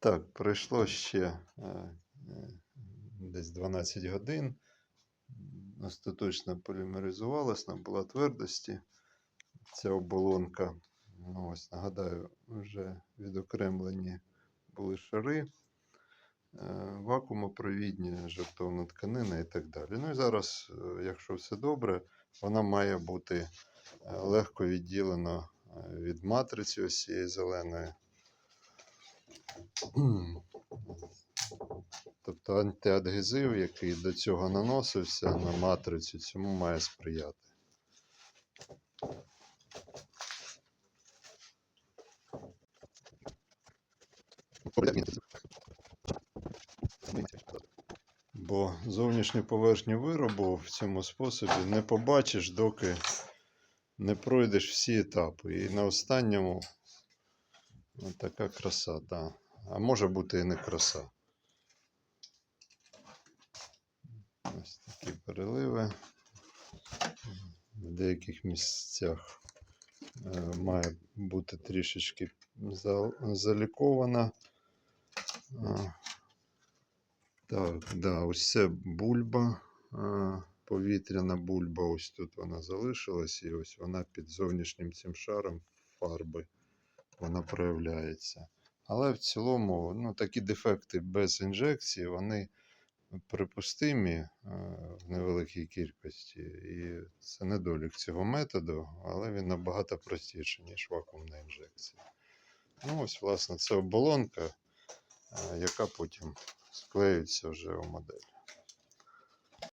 Так, пройшло ще е, е, десь 12 годин. Остаточно полімеризувалась, набула твердості. Ця оболонка, ну ось нагадаю, вже відокремлені були шари, е, вакуумопровідні, жартовна тканина і так далі. Ну і зараз, якщо все добре, вона має бути легко відділена від матриці ось цієї зеленої. Тобто антиадгезив, який до цього наносився на матрицю, цьому має сприяти. Бо зовнішню поверхню виробу в цьому способі не побачиш, доки не пройдеш всі етапи. І на останньому Ось така краса, да. А може бути і не краса. Ось такі переливи. В деяких місцях е, має бути трішечки залікована. Так, да, ось це бульба, повітряна бульба, ось тут вона залишилась, і ось вона під зовнішнім цим шаром фарби вона проявляється. Але в цілому ну, такі дефекти без інжекції, вони припустимі е, в невеликій кількості. І це недолік цього методу, але він набагато простіший, ніж вакуумна інжекція. Ну, ось, власне, це оболонка, е, яка потім склеюється вже у модель.